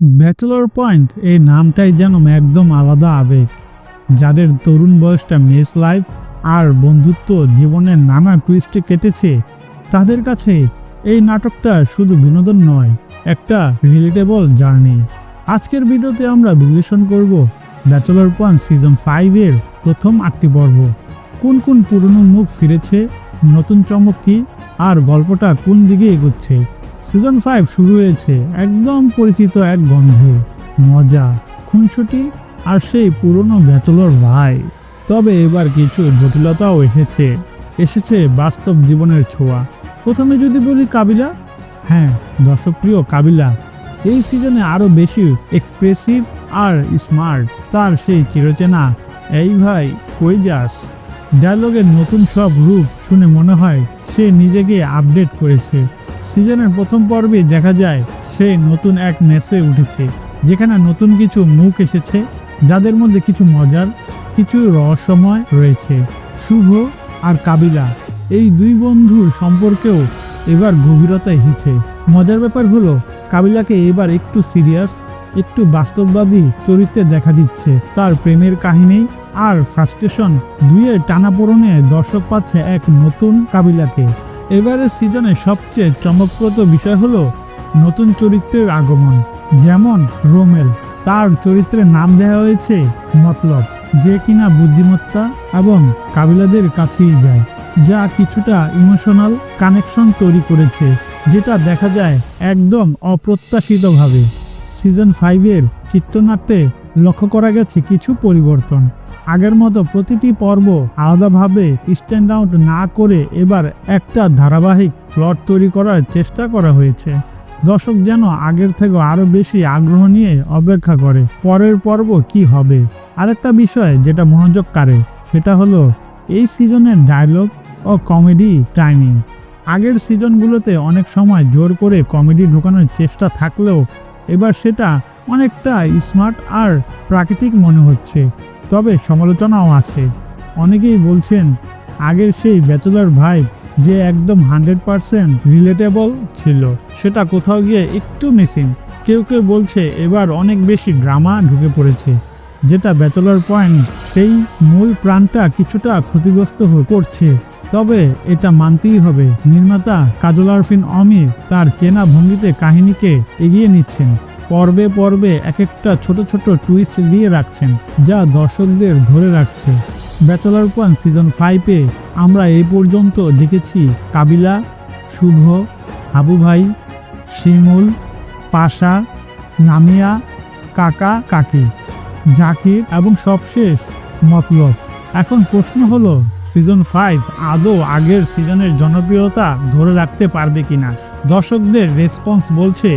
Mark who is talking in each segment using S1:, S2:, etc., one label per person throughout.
S1: Bachelor point এই নামটাই যেন একদম আলাদা আবেগ, যাদের তরুণ বয়সটা মেস লাইফ আর বন্ধুত্ব জীবনের নানা টুইস্টে কেটেছে, তাদের কাছে এই নাটকটা শুধু বিনোদন নয়, একটা রিলেটেবল জার্নি আজকের ভিডিওতে আমরা বিশ্লেষণ করব ব্যাচেলর পয়েন্ট সিজন ফাইভের প্রথম আটটি পর্ব। কোন কোন পুরনো মুখ ফিরেছে, নতুন চমক কি, আর গল্পটা কোন দিকে এগোচ্ছে? সিজন ফাইভ শুরু হয়েছে একদম পরিচিত এক গন্ধে। মজা, খুনসুটি আর সেই পুরনো ব্যাচেলর ভাইভ। তবে এবার কিছু জটিলতাও এসেছে। এসেছে বাস্তব জীবনের ছোঁয়া। প্রথমে যদি বলি কাবিলা হ্যাঁ দর্শকপ্রিয় কাবিলা। এই সিজনে আরও বেশি এক্সপ্রেসিভ আর স্মার্ট তার সেই চিরচেনা, এই ভাই, কই যাস? ডায়লগের নতুন সব রূপ শুনে মনে হয় সে নিজেকে আপডেট করেছে। সিজনের প্রথম পর্বে দেখা যায় সে নতুন এক মেসে উঠেছে, যেখানে নতুন কিছু মুখ এসেছে, যাদের মধ্যে কিছু মজার, কিছু রহস্যময় রয়েছে। শুভ আর কাবিলা, এই দুই বন্ধুর সম্পর্কেও এবার গভীরতা এসেছে। মজার ব্যাপার হলো, কাবিলাকে এবার একটু সিরিয়াস একটু বাস্তববাদী চরিত্রে দেখা দিচ্ছে। তার প্রেমের কাহিনী আর ফ্রাস্ট্রেশন দুইয়ের টানাপোড়নে দর্শক পাচ্ছে এক নতুন কাবিলাকে। এবারের সিজনে সবচেয়ে চমকপ্রদ বিষয় হলো নতুন চরিত্রের আগমন, যেমন রোমেল। তার চরিত্রের নাম দেওয়া হয়েছে মতলব, যে কিনা বুদ্ধিমত্তা এবং কাবিলাদের কাছেই যায়, যা কিছুটা ইমোশনাল কানেকশন তৈরি করেছে, যেটা দেখা যায় একদম অপ্রত্যাশিতভাবে। সিজন ফাইভের চিত্রনাট্যে লক্ষ্য করা গেছে কিছু পরিবর্তন। আগের মতো প্রতিটি পর্ব আলাদাভাবে স্ট্যান্ড আউট না করে এবার একটা ধারাবাহিক প্লট তৈরি করার চেষ্টা করা হয়েছে। দর্শক যেন আগের থেকে আরও বেশি আগ্রহ নিয়ে অপেক্ষা করে, পরের পর্ব কি হবে? আরেকটা বিষয় যেটা মনোযোগ কাড়ে, সেটা হলো এই সিজনের ডায়লগ ও কমেডি টাইমিং আগের সিজনগুলোতে অনেক সময় জোর করে কমেডি ঢোকানোর চেষ্টা থাকলেও এবার সেটা অনেকটা স্মার্ট আর প্রাকৃতিক মনে হচ্ছে। তবে সমালোচনাও আছে। অনেকেই বলছেন, আগের সেই ব্যাচেলর ভাইব যে একদম হান্ড্রেড পারসেন্ট রিলেটেবল ছিল, সেটা কোথাও গিয়ে একটু মিসিং। কেউ কেউ বলছে, এবার অনেক বেশি ড্রামা ঢুকে পড়েছে। যেটা ব্যাচেলর পয়েন্ট, সেই মূল প্রাণটা কিছুটা ক্ষতিগ্রস্ত হয়ে পড়ছে। তবে এটা মানতেই হবে, নির্মাতা কাজল আরফিন অমির তার চেনা ভঙ্গিতে কাহিনীকে এগিয়ে নিচ্ছেন। পর্বে পর্বে এক একটা ছোট ছোট টুইস্ট দিয়ে রাখছেন, যা দর্শকদের ধরে রাখছে। ব্যাচেলর পয়েন্ট সিজন ফাইভে আমরা এই পর্যন্ত দেখেছি কাবিলা, শুভ হাবু ভাই শিমুল, পাশা নামিয়া কাকা, কাকি, জাকির এবং সবশেষ মতলব। এখন প্রশ্ন হলো সিজন ফাইভ আদৌ আগের সিজনের জনপ্রিয়তা ধরে রাখতে পারবে কিনা? দর্শকদের রেসপন্স বলছে,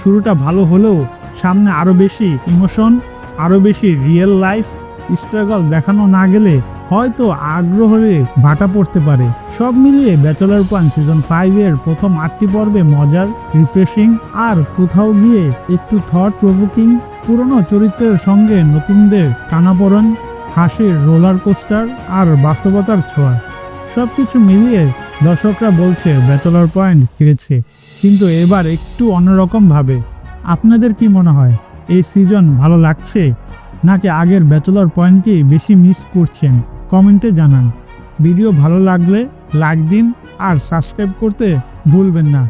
S1: শুরুটা ভালো হলেও সামনে আরও বেশি ইমোশন আরও বেশি রিয়েল লাইফ স্ট্রাগল দেখানো না গেলে হয়তো আগ্রহে ভাটা পড়তে পারে। সব মিলিয়ে ব্যাচেলার পান সিজন ফাইভের প্রথম আটটি পর্বে মজার রিফ্রেশিং আর কোথাও গিয়ে একটু থট প্রভোকিং পুরনো চরিত্রের সঙ্গে নতুনদের টানাপোড়ন হাসির রোলার কোস্টার আর বাস্তবতার ছোঁয়া। সব কিছু মিলিয়ে দর্শকরা বলছে, ব্যাচেলর পয়েন্ট ফিরেছে। কিন্তু এবার একটু অন্যরকম ভাবে আপনাদের কি মনে হয়, এই সিজন ভালো লাগছে? নাকি আগের ব্যাচেলর পয়েন্টকেই বেশি মিস করছেন? কমেন্টে জানান। ভিডিও ভালো লাগলে লাইক দিন আর সাবস্ক্রাইব করতে ভুলবেন না।